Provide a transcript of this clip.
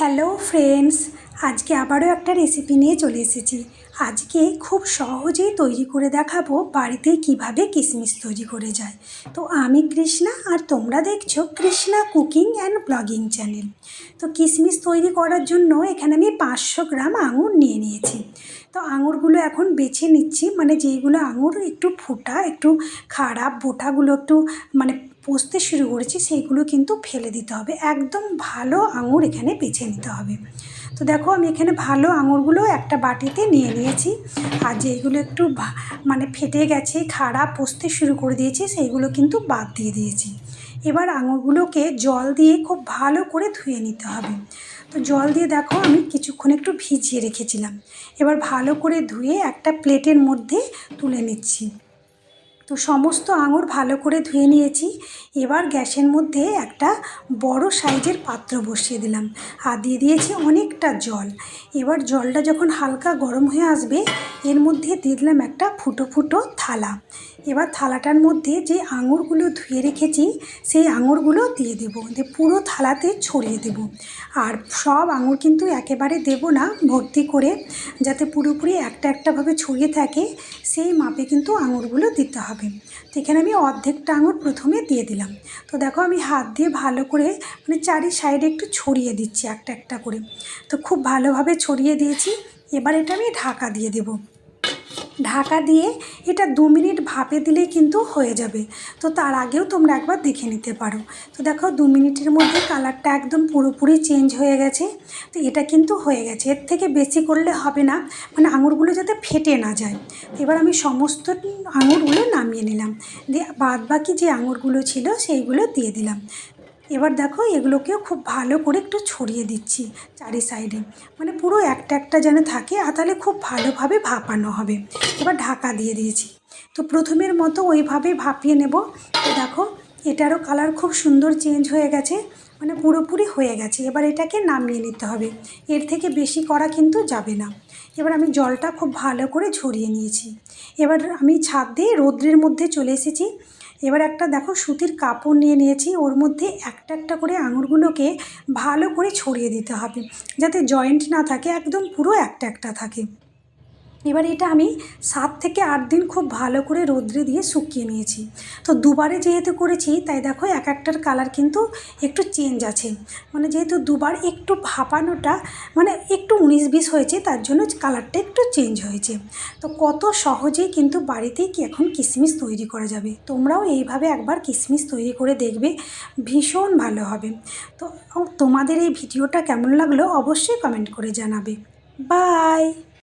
Hello friends আজকে আবারও একটা রেসিপি নিয়ে চলে এসেছি। আজকে খুব সহজেই তৈরি করে দেখাবো বাড়িতে কীভাবে কিশমিশ তৈরি করে যায়। তো আমি কৃষ্ণা আর তোমরা দেখছ Krishna cooking and blogging channel. তো কিশমিশ তৈরি করার জন্য এখানে আমি পাঁচশো গ্রাম আঙুর নিয়ে নিয়েছি। তো আঙুরগুলো এখন বেছে নিচ্ছি। মানে যেইগুলো আঙুর একটু ফোটা, একটু খারাপ, বোটাগুলো একটু মানে পচতে শুরু করেছি, সেইগুলো কিন্তু ফেলে দিতে হবে। একদম ভালো আঙুর এখানে বেছে নিতে হবে। তো দেখো, আমি এখানে ভালো আঙুরগুলো একটা বাটিতে নিয়ে নিয়েছি। আর যেইগুলো একটু মানে ফেটে গেছে, খারাপ পচতে শুরু করে দিয়েছি, সেইগুলো কিন্তু বাদ দিয়ে দিয়েছি। এবার আঙুরগুলোকে জল দিয়ে খুব ভালো করে ধুয়ে নিতে হবে। তো জল দিয়ে দেখো, আমি কিছুক্ষণ একটু ভিজিয়ে রেখেছিলাম। এবার ভালো করে ধুয়ে একটা প্লেটের মধ্যে তুলে নিচ্ছি। তো সমস্ত আঙুর ভালো করে ধুয়ে নিয়েছি। এবার গ্যাসের মধ্যে একটা বড় সাইজের পাত্র বসিয়ে দিলাম। আর দিয়ে দিয়েছি অনেকটা জল। এবার জলটা যখন হালকা গরম হয়ে আসবে, এর মধ্যে দিয়ে দিলাম একটা ফুটো ফুটো থালা। এবার থালাটার মধ্যে যে আঙুরগুলো ধুয়ে রেখেছি, সেই আঙুরগুলো দিয়ে দেবো। দিয়ে পুরো থালাতে ছড়িয়ে দেব। আর সব আঙুর কিন্তু একেবারে দেব না, ভর্তি করে। যাতে পুরোপুরি একটা একটাভাবে ছড়িয়ে থাকে, সেই মাপে কিন্তু আঙুরগুলো দিতে হবে। তো এখানে আমি অর্ধেকটা আঙুর প্রথমে দিয়ে দিলাম। তো দেখো আমি হাত দিয়ে ভালো করে মানে চারি সাইডে একটু ছড়িয়ে দিচ্ছি একটা একটা করে। তো খুব ভালোভাবে ছড়িয়ে দিয়েছি। এবার এটা আমি ঢাকা দিয়ে দেবো। ঢাকা দিয়ে এটা দু মিনিট ভাপে দিলেই কিন্তু হয়ে যাবে। তো তার আগেও তোমরা একবার দেখে নিতে পারো। তো দেখো দু মিনিটের মধ্যে কালারটা একদম পুরোপুরি চেঞ্জ হয়ে গেছে। তো এটা কিন্তু হয়ে গেছে। এর থেকে বেশি করলে হবে না। মানে আঙুরগুলো যাতে ফেটে না যায়। এবার আমি সমস্ত আঙুরগুলো নামিয়ে নিলাম। দিয়ে বাদ বাকি যে আঙুরগুলো ছিল সেইগুলো দিয়ে দিলাম। এবার দেখো এগুলোকেও খুব ভালো করে একটু ছড়িয়ে দিচ্ছি চারি সাইডে। মানে পুরো একটা একটা যেন থাকে আর তাহলে খুব ভালোভাবে ভাপানো হবে। এবার ঢাকা দিয়ে দিয়েছি। তো প্রথমের মতো ওইভাবে ভাপিয়ে নেব। তো দেখো এটারও কালার খুব সুন্দর চেঞ্জ হয়ে গেছে। মানে পুরোপুরি হয়ে গেছে। এবার এটাকে নামিয়ে নিতে হবে। এর থেকে বেশি করা কিন্তু যাবে না। এবার আমি জলটা খুব ভালো করে ঝরিয়ে নিয়েছি। এবার আমি ছাদ দিয়ে রৌদ্রের মধ্যে চলে এসেছি। এবার একটা দেখো সুতির কাপড় নিয়ে নিয়েছি, ওর মধ্যে একটা একটা করে আঙুরগুলোকে ভালো করে ছড়িয়ে দিতে হবে, যাতে জয়েন্ট না থাকে, একদম পুরো একটা একটা থাকে। এবার এটা আমি সাত থেকে আট দিন খুব ভালো করে রোদ্রে দিয়ে শুকিয়ে নিয়েছি। তো দুবারে যেহেতু করেছি, তাই দেখো এক একটার কালার কিন্তু একটু চেঞ্জ আছে। মানে যেহেতু দুবার একটু ভাপানোটা মানে একটু উনিশ বিশ হয়েছে, তার জন্য কালারটা একটু চেঞ্জ হয়েছে। তো কত সহজেই কিন্তু বাড়িতেই কি এখন কিশমিশ তৈরি করা যাবে? তোমরাও এইভাবে একবার কিশমিশ তৈরি করে দেখবে, ভীষণ ভালো হবে। তো তোমাদের এই ভিডিওটা কেমন লাগল অবশ্যই কমেন্ট করে জানাবে। বাই